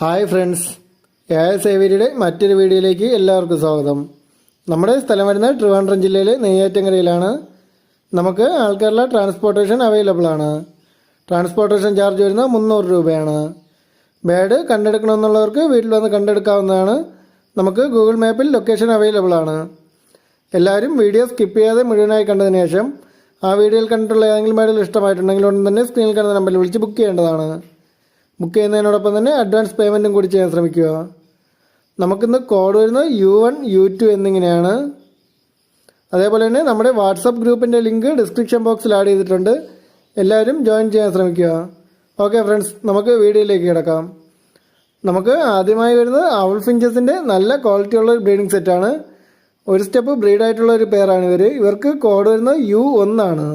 Hi friends. A S ഐവരിയുടെ മറ്റൊരു വീഡിയോയിലേക്ക് എല്ലാവർക്കും സ്വാഗതം. നമ്മുടെ സ്ഥലം വരുന്നത് ട്രിവാൻഡ്രം ജില്ലയിലെ നെയ്യാറ്റങ്കരയിലാണ് നമുക്ക് ആൾക്കാരുടെ ട്രാൻസ്പോർട്ടേഷൻ അവൈലബിൾ ആണ്. ട്രാൻസ്പോർട്ടേഷൻ ചാർജ് വരുന്നത് മുന്നൂറ് രൂപയാണ്. ബേഡ് കണ്ടെടുക്കണമെന്നുള്ളവർക്ക് വീട്ടിൽ വന്ന് കണ്ടെടുക്കാവുന്നതാണ്. നമുക്ക് ഗൂഗിൾ മാപ്പിൽ ലൊക്കേഷൻ അവൈലബിൾ ആണ്. എല്ലാവരും വീഡിയോ സ്കിപ്പ് ചെയ്യാതെ മുഴുവനായി കണ്ടതിന് ശേഷം ആ വീഡിയോയിൽ കണ്ടിട്ടുള്ള ഏതെങ്കിലും മേഡൽ ഇഷ്ടമായിട്ടുണ്ടെങ്കിൽ ഉടൻ തന്നെ സ്ക്രീനിൽ കാണുന്ന നമ്പറിൽ വിളിച്ച് ബുക്ക് ചെയ്യേണ്ടതാണ്. ബുക്ക് ചെയ്യുന്നതിനോടൊപ്പം തന്നെ അഡ്വാൻസ് പേയ്മെന്റും കൂടി ചെയ്യാൻ ശ്രമിക്കുക. നമുക്കിന്ന് കോഡ് വരുന്നത് യു വൺ യു ടു എന്നിങ്ങനെയാണ്. അതേപോലെ തന്നെ നമ്മുടെ വാട്സപ്പ് ഗ്രൂപ്പിന്റെ ലിങ്ക് ഡിസ്ക്രിപ്ഷൻ ബോക്സിൽ ആഡ് ചെയ്തിട്ടുണ്ട്. എല്ലാവരും ജോയിൻ ചെയ്യാൻ ശ്രമിക്കുക. ഓക്കെ ഫ്രണ്ട്സ് നമുക്ക് വീഡിയോയിലേക്ക് കിടക്കാം. നമുക്ക് ആദ്യമായി വരുന്നത് അവൾ ഫിഞ്ചസിന്റെ നല്ല ക്വാളിറ്റി ഉള്ള ഒരു ബ്രീഡിംഗ് സെറ്റാണ് ഒരു സ്റ്റെപ്പ് ബ്രീഡായിട്ടുള്ള ഒരു പെയറാണ് ഇവർ ഇവർക്ക് കോഡ് വരുന്നത് യു ഒന്നാണ്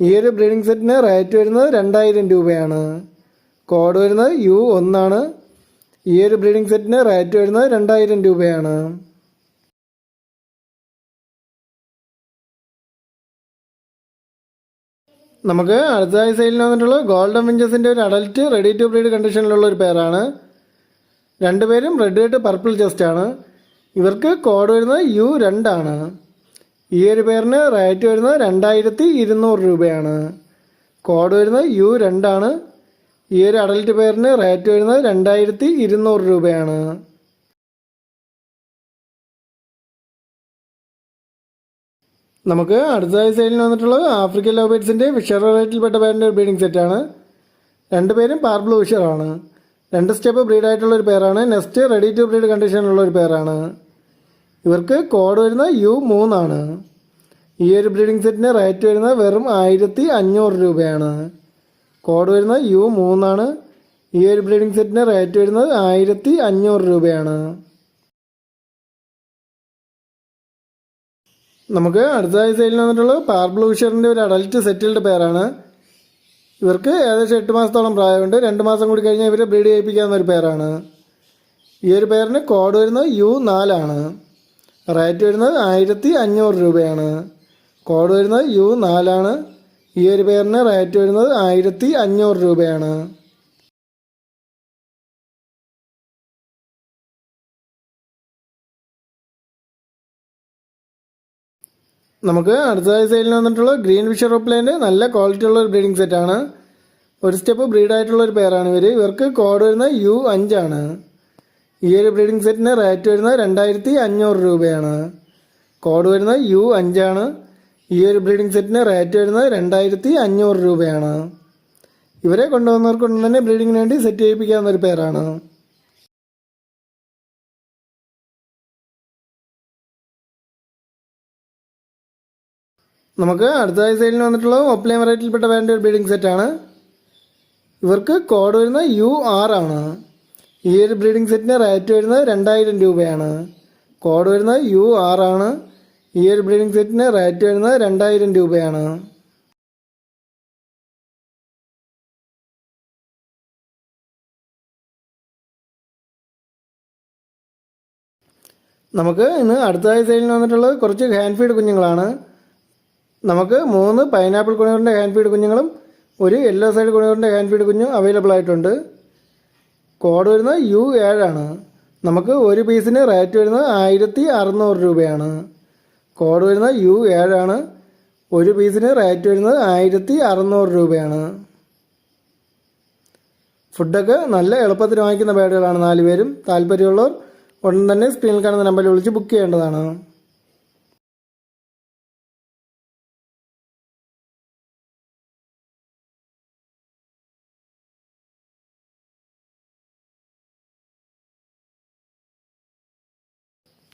ഈ ഒരു ബ്രീഡിംഗ് സെറ്റിന് റേറ്റ് വരുന്നത് രണ്ടായിരം രൂപയാണ്. കോഡ് വരുന്നത് യു ഒന്നാണ്. ഈ ഒരു ബ്രീഡിംഗ് സെറ്റിന് റേറ്റ് വരുന്നത് രണ്ടായിരം രൂപയാണ്. നമുക്ക് അടുത്തതായി സെയിലിന് വന്നിട്ടുള്ള ഗോൾഡൻ വിഞ്ചസിന്റെ ഒരു അഡൽറ്റ് റെഡി ടു ബ്രീഡ് കണ്ടീഷനിലുള്ള ഒരു പേരാണ് രണ്ടുപേരും റെഡ് ആയിട്ട് പർപ്പിൾ ചെസ്റ്റ് ആണ്. ഇവർക്ക് കോഡ് വരുന്നത് യു രണ്ടാണ്. ഈ ഒരു പേരിന് റേറ്റ് വരുന്നത് രണ്ടായിരത്തി ഇരുന്നൂറ് രൂപയാണ്. കോഡ് വരുന്നത് യു രണ്ടാണ്. ഈ ഒരു അഡൽറ്റ് പേരിന് റേറ്റ് വരുന്നത് രണ്ടായിരത്തി ഇരുന്നൂറ് രൂപയാണ്. നമുക്ക് അടുത്തതായി സെയിലിന് വന്നിട്ടുള്ളത് ആഫ്രിക്കൻ ലോബേറ്റ്സിന്റെ വിഷർ റേറ്റിൽപ്പെട്ട പേരിന്റെ ബ്രീഡിംഗ് സെറ്റാണ് രണ്ട് പേരും പാർബിൾ വിഷറാണ് രണ്ട് സ്റ്റെപ്പ് ബ്രീഡായിട്ടുള്ള ഒരു പേരാണ് നെക്സ്റ്റ് റെഡി ടു ബ്രീഡ് കണ്ടീഷനിലുള്ള ഒരു പേരാണ് ഇവർക്ക് കോഡ് വരുന്നത് യു മൂന്നാണ്. ഈ ഒരു ബ്രീഡിംഗ് സെറ്റിന് റേറ്റ് വരുന്നത് വെറും ആയിരത്തി അഞ്ഞൂറ് രൂപയാണ്. കോഡ് വരുന്നത് യു മൂന്നാണ്. ഈ ഒരു ബ്രീഡിംഗ് സെറ്റിന് റേറ്റ് വരുന്നത് ആയിരത്തി അഞ്ഞൂറ് രൂപയാണ്. നമുക്ക് അടുത്തതായി സെയിലിന് വന്നിട്ടുള്ളത് പാർബ്ലൂഷറിന്റെ ഒരു അഡൽറ്റ് സെറ്റിൽഡ് പേരാണ് ഇവർക്ക് ഏകദേശം എട്ട് മാസത്തോളം പ്രായമുണ്ട്. രണ്ട് മാസം കൂടി കഴിഞ്ഞാൽ ഇവരെ ബ്രീഡ് ചെയ്യിപ്പിക്കാവുന്ന ഒരു പേരാണ് ഈ ഒരു പേരിന് കോഡ് വരുന്നത് യു നാലാണ്. റേറ്റ് വരുന്നത് ആയിരത്തി അഞ്ഞൂറ് രൂപയാണ്. കോഡ് വരുന്നത് യു നാലാണ്. ഈ ഒരു പേരിന് റേറ്റ് വരുന്നത് ആയിരത്തി അഞ്ഞൂറ് രൂപയാണ്. നമുക്ക് അടുത്തതായി സൈഡിൽ വന്നിട്ടുള്ള ഗ്രീൻ ഫിഷർ റോപ്ലേന്റെ നല്ല ക്വാളിറ്റി ഉള്ള ഒരു ബ്രീഡിംഗ് സെറ്റാണ് ഒരു സ്റ്റെപ്പ് ബ്രീഡായിട്ടുള്ള ഒരു പേരാണ് ഇവർ ഇവർക്ക് കോഡ് വരുന്നത് യു അഞ്ചാണ് ഈ ഒരു ബ്രീഡിംഗ് സെറ്റിന് റേറ്റ് വരുന്നത് രണ്ടായിരത്തി അഞ്ഞൂറ് രൂപയാണ്. കോഡ് വരുന്നത് യു അഞ്ചാണ് ഈ ഒരു ബ്രീഡിംഗ് സെറ്റിന് റേറ്റ് വരുന്നത് രണ്ടായിരത്തി അഞ്ഞൂറ് രൂപയാണ്. ഇവരെ കൊണ്ടുവന്നവർക്കൊന്നും തന്നെ ബ്രീഡിങ്ങിന് വേണ്ടി സെറ്റ് ചെയ്യിപ്പിക്കാവുന്ന ഒരു പേരാണ്. നമുക്ക് അടുത്തതായി സൈഡിൽ വന്നിട്ടുള്ള ഒപ്ലൈൻ വെറൈറ്റിയിൽപ്പെട്ട വേണ്ട ഒരു ബ്രീഡിംഗ് സെറ്റാണ്. ഇവർക്ക് കോഡ് വരുന്നത് യു ആർ ആണ്. ഈ ഒരു ബ്രീഡിംഗ് സെറ്റിന് റേറ്റ് വരുന്നത് രണ്ടായിരം രൂപയാണ്. കോഡ് വരുന്നത് യു ആറാണ് ഈ ഒരു ബ്രീഡിംഗ് സെറ്റിന് റേറ്റ് വരുന്നത് രണ്ടായിരം രൂപയാണ്. നമുക്ക് ഇന്ന് അടുത്തതായി സെയിലിന് വന്നിട്ടുള്ളത് കുറച്ച് ഹാൻഡ് ഫീഡ് കുഞ്ഞുങ്ങളാണ്. നമുക്ക് മൂന്ന് പൈനാപ്പിൾ കുണികളുടെ ഹാൻഡ് ഫീഡ് കുഞ്ഞുങ്ങളും ഒരു യെല്ലോ സൈഡ് കുണികളുടെ ഹാൻഡ് ഫീഡ് കുഞ്ഞും അവൈലബിൾ ആയിട്ടുണ്ട്. കോഡ് വരുന്നത് യു ഏഴാണ്. നമുക്ക് ഒരു പീസിന് റേറ്റ് വരുന്നത് ആയിരത്തി അറുന്നൂറ് രൂപയാണ്. കോഡ് വരുന്നത് യു ഏഴാണ് ഒരു പീസിന് റേറ്റ് വരുന്നത് ആയിരത്തി അറുന്നൂറ് രൂപയാണ്. ഫുഡൊക്കെ നല്ല എളുപ്പത്തിൽ വാങ്ങിക്കുന്ന പേടുകളാണ് നാല് പേരും. താല്പര്യമുള്ളവർ ഉടൻ തന്നെ സ്ക്രീനിൽ കാണുന്ന നമ്പറിൽ വിളിച്ച് ബുക്ക് ചെയ്യേണ്ടതാണ്.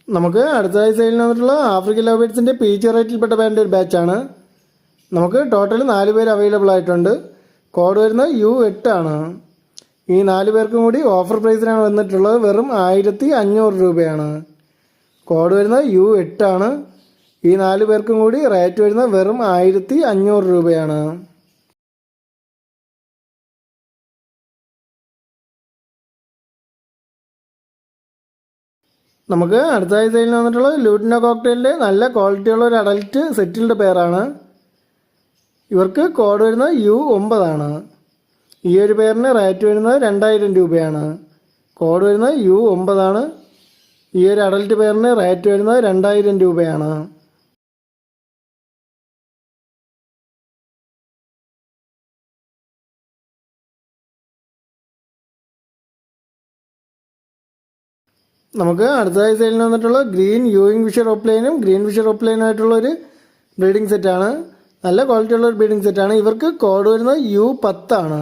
നമുക്ക് അടുത്തതായി സെയിലിന് വന്നിട്ടുള്ള ആഫ്രിക്കൻ ലവേഴ്സിന്റെ പീച്ച് റേറ്റിൽപ്പെട്ട ബാൻഡ് ഒരു ബാച്ചാണ് നമുക്ക് ടോട്ടൽ നാല് പേര് അവൈലബിൾ ആയിട്ടുണ്ട്. കോഡ് വരുന്നത് യു എട്ടാണ് ഈ നാല് പേർക്കും കൂടി ഓഫർ പ്രൈസിനാണ് വന്നിട്ടുള്ളത്. വെറും ആയിരത്തി അഞ്ഞൂറ് രൂപയാണ്. കോഡ് വരുന്നത് യു എട്ടാണ് ഈ നാല് പേർക്കും കൂടി റേറ്റ് വരുന്നത് വെറും ആയിരത്തി അഞ്ഞൂറ് രൂപയാണ്. നമുക്ക് അടുത്ത ആഴ്ചയിൽ വന്നിട്ടുള്ള ലൂട്ടിനോ കോക്ടെയിലിന്റെ നല്ല ക്വാളിറ്റിയുള്ള ഒരു അഡൽറ്റ് സെറ്റിൽഡ് പെയറാണ് ഇവർക്ക് കോഡ് വരുന്നത് യു ഒമ്പതാണ്. ഈ ഒരു പേരിന് റേറ്റ് വരുന്നത് രണ്ടായിരം രൂപയാണ്. കോഡ് വരുന്നത് യു ഒമ്പതാണ്. ഈ ഒരു അഡൽറ്റ് പേരിന് റേറ്റ് വരുന്നത് രണ്ടായിരം രൂപയാണ്. നമുക്ക് അടുത്തതായി സെയിലിന് വന്നിട്ടുള്ള ഗ്രീൻ യൂയിങ് ഫിഷർ ഓപ്ലൈനും ഗ്രീൻ ഫിഷർ ഓപ്ലൈനും ആയിട്ടുള്ള ഒരു ബ്രീഡിംഗ് സെറ്റാണ് നല്ല ക്വാളിറ്റി ഉള്ള ഒരു ബ്രീഡിംഗ് സെറ്റാണ് ഇവർക്ക് കോഡ് വരുന്നത് യു പത്താണ്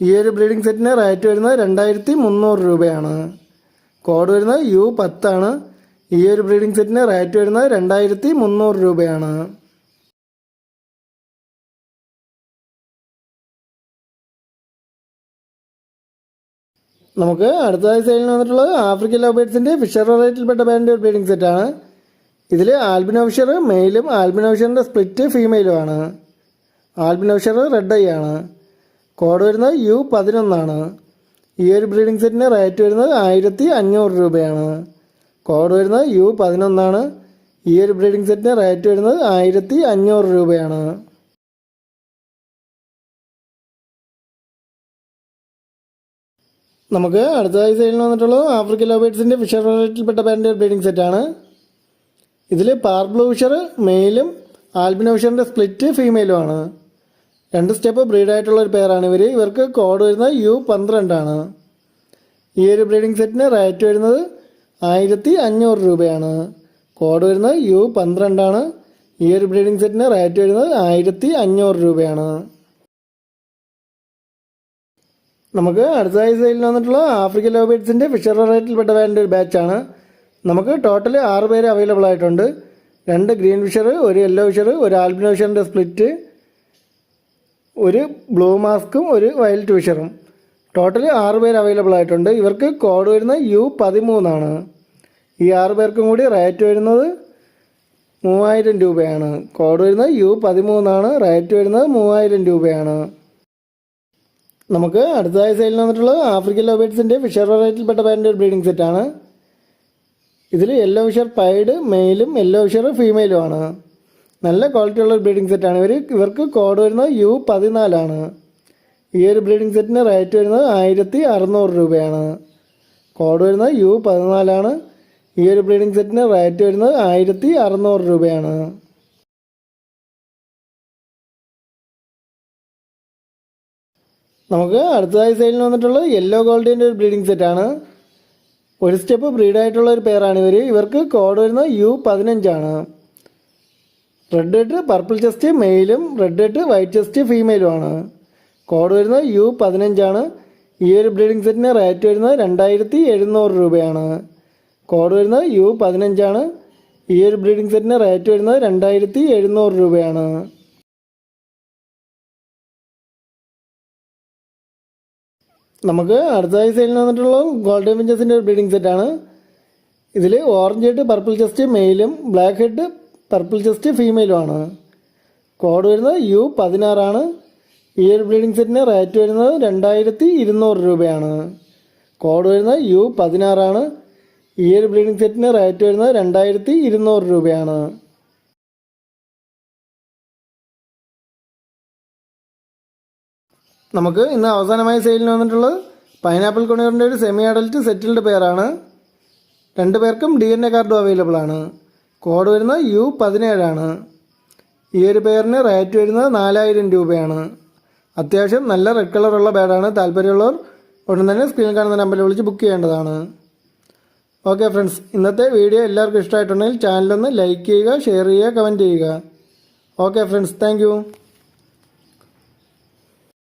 ഈ ഒരു ബ്രീഡിംഗ് സെറ്റിന് റേറ്റ് വരുന്നത് രണ്ടായിരത്തി മുന്നൂറ് രൂപയാണ്. കോഡ് വരുന്നത് യു പത്താണ് ഈ ഒരു ബ്രീഡിംഗ് സെറ്റിന് റേറ്റ് വരുന്നത് രണ്ടായിരത്തി മുന്നൂറ് രൂപയാണ്. നമുക്ക് അടുത്തതായി സെയിലിന് വന്നിട്ടുള്ളത് ആഫ്രിക്കൻ ലവ് ബേഡ്സിന്റെ ഫിഷർ വെറൈറ്റിയിൽപ്പെട്ട ബാൻഡ് ബ്രീഡിംഗ് സെറ്റാണ് ഇതിൽ ആൽബിനോ ഫിഷർ മെയിലും ആൽബിനോ ഫിഷറിന്റെ സ്പ്ലിറ്റ് ഫീമെയിലുമാണ് ആൽബിനോ ഫിഷർ റെഡ് ഐ ആണ്. കോഡ് വരുന്നത് യു പതിനൊന്നാണ്. ഈ ഒരു ബ്രീഡിംഗ് സെറ്റിന് റേറ്റ് വരുന്നത് ആയിരത്തി അഞ്ഞൂറ് രൂപയാണ്. കോഡ് വരുന്നത് യു പതിനൊന്നാണ്. ഈ ഒരു ബ്രീഡിംഗ് സെറ്റിന് റേറ്റ് വരുന്നത് ആയിരത്തി അഞ്ഞൂറ് രൂപയാണ്. നമുക്ക് അടുത്തതായി സൈഡിൽ വന്നിട്ടുള്ളത് ആഫ്രിക്കൻ ലോബേറ്റ്സിന്റെ ഫിഷർ വെറൈറ്റിയിൽപ്പെട്ട പാന്റെ ബ്രീഡിംഗ് സെറ്റാണ് ഇതിൽ പാർബ്ലോ ഫിഷർ മെയിലും ആൽബിനോ ഫിഷറിന്റെ സ്പ്ലിറ്റ് ഫീമെയിലുമാണ് രണ്ട് സ്റ്റെപ്പ് ബ്രീഡായിട്ടുള്ള ഒരു പേരാണ് ഇവർ ഇവർക്ക് കോഡ് വരുന്നത് യു പന്ത്രണ്ടാണ് ഈ ഒരു ബ്രീഡിംഗ് സെറ്റിന് റേറ്റ് വരുന്നത് ആയിരത്തി അഞ്ഞൂറ് രൂപയാണ്. കോഡ് വരുന്നത് യു പന്ത്രണ്ടാണ് ഈ ഒരു ബ്രീഡിംഗ് സെറ്റിന് റേറ്റ് വരുന്നത് ആയിരത്തി അഞ്ഞൂറ് രൂപയാണ്. നമുക്ക് അടുത്ത ആഴ്ചയിൽ വന്നിട്ടുള്ള ആഫ്രിക്കൻ ലോബേഡ്സിന്റെ ഫിഷർ റേറ്റിൽപ്പെട്ട വേണ്ട ഒരു ബാച്ചാണ് നമുക്ക് ടോട്ടൽ ആറ് പേര് അവൈലബിൾ ആയിട്ടുണ്ട്. രണ്ട് ഗ്രീൻ ഫിഷർ ഒരു യെല്ലോ ഫിഷർ ഒരു ആൽബിനോ ഫിഷറിന്റെ സ്പ്ലിറ്റ് ഒരു ബ്ലൂ മാസ്കും ഒരു വൈൽഡ് ഫിഷറും. ടോട്ടൽ ആറ് പേര് അവൈലബിൾ ആയിട്ടുണ്ട്. ഇവർക്ക് കോഡ് വരുന്നത് യു പതിമൂന്നാണ് ഈ ആറ് പേർക്കും കൂടി റേറ്റ് വരുന്നത് മൂവായിരം രൂപയാണ്. കോഡ് വരുന്നത് യു പതിമൂന്നാണ് റേറ്റ് വരുന്നത് മൂവായിരം രൂപയാണ്. നമുക്ക് അടുത്തതായി സെയിലിൽ വന്നിട്ടുള്ളത് ആഫ്രിക്കൻ ലോബേറ്റ്സിന്റെ ഫിഷർ വെറൈറ്റിയിൽപ്പെട്ട ഒരു ബ്രീഡിംഗ് സെറ്റാണ് ഇതിൽ യെല്ലോ ഫിഷർ പൈഡ് മെയിലും യെല്ലോ ഫിഷർ ഫീമെയിലുമാണ് നല്ല ക്വാളിറ്റി ഉള്ള ഒരു ബ്രീഡിംഗ് സെറ്റാണ് ഇവർ ഇവർക്ക് കോഡ് വരുന്നത് യു പതിനാലാണ് ഈ ഒരു ബ്രീഡിംഗ് സെറ്റിന് റേറ്റ് വരുന്നത് ആയിരത്തി അറുന്നൂറ് രൂപയാണ്. കോഡ് വരുന്നത് യു പതിനാലാണ് ഈ ഒരു ബ്രീഡിംഗ് സെറ്റിന് റേറ്റ് വരുന്നത് ആയിരത്തി അറുന്നൂറ് രൂപയാണ്. നമുക്ക് അടുത്തതായി സൈഡിൽ വന്നിട്ടുള്ളത് യെല്ലോ ഗോൾഡിന്റെ ഒരു ബ്രീഡിംഗ് സെറ്റാണ് ഒരു സ്റ്റെപ്പ് ബ്രീഡായിട്ടുള്ള ഒരു പേരാണ് ഇവർ ഇവർക്ക് കോഡ് വരുന്നത് യു പതിനഞ്ചാണ് റെഡ് ഹെഡ് പർപ്പിൾ ചെസ്റ്റ് മെയിലും റെഡ് ഹെഡ് വൈറ്റ് ചെസ്റ്റ് ഫീമെയിലുമാണ് കോഡ് വരുന്നത് യു പതിനഞ്ചാണ് ഈ ഒരു ബ്രീഡിംഗ് സെറ്റിന് റേറ്റ് വരുന്നത് രണ്ടായിരത്തി എഴുന്നൂറ് രൂപയാണ്. കോഡ് വരുന്നത് യു പതിനഞ്ചാണ് ഈ ഒരു ബ്രീഡിംഗ് സെറ്റിന് റേറ്റ് വരുന്നത് രണ്ടായിരത്തി എഴുന്നൂറ് രൂപയാണ്. നമുക്ക് അടുത്തതായി സെയിലിന് വന്നിട്ടുള്ള ഗോൾഡൻ വിഞ്ചസിന്റെ ഒരു ബ്രീഡിംഗ് സെറ്റാണ് ഇതിൽ ഓറഞ്ച് ഹെഡ് പർപ്പിൾ ചെസ്റ്റ് മെയിലും ബ്ലാക്ക് ഹെഡ് പർപ്പിൾ ചെസ്റ്റ് ഫീമെയിലുമാണ് കോഡ് വരുന്നത് യു പതിനാറാണ് ഈ ഒരു ബ്രീഡിംഗ് സെറ്റിന് റേറ്റ് വരുന്നത് രണ്ടായിരത്തി ഇരുന്നൂറ് രൂപയാണ്. കോഡ് വരുന്നത് യു പതിനാറാണ് ഈ ഒരു ബ്രീഡിംഗ് സെറ്റിന് റേറ്റ് വരുന്നത് രണ്ടായിരത്തി ഇരുന്നൂറ് രൂപയാണ്. നമുക്ക് ഇന്ന് അവസാനമായി സെയിലിന് വന്നിട്ടുള്ളത് പൈനാപ്പിൾ കൊണിയറിന്റെ ഒരു സെമി അഡൽറ്റ് സെറ്റിൽഡ് പേരാണ് രണ്ട് പേർക്കും ഡി എൻ എ കാർഡും അവൈലബിൾ ആണ്. കോഡ് വരുന്നത് യു പതിനേഴാണ് ഈ ഒരു പെയറിന് റേറ്റ് വരുന്നത് നാലായിരം രൂപയാണ്. അത്യാവശ്യം നല്ല റെഡ് കളറുള്ള ബാഡാണ് താല്പര്യമുള്ളവർ ഉടൻ തന്നെ സ്ക്രീനിൽ കാണുന്ന നമ്പറിൽ വിളിച്ച് ബുക്ക് ചെയ്യേണ്ടതാണ്. ഓക്കെ ഫ്രണ്ട്സ് ഇന്നത്തെ വീഡിയോ എല്ലാവർക്കും ഇഷ്ടമായിട്ടുണ്ടെങ്കിൽ ചാനലൊന്ന് ലൈക്ക് ചെയ്യുക ഷെയർ ചെയ്യുക കമന്റ് ചെയ്യുക. Okay friends thank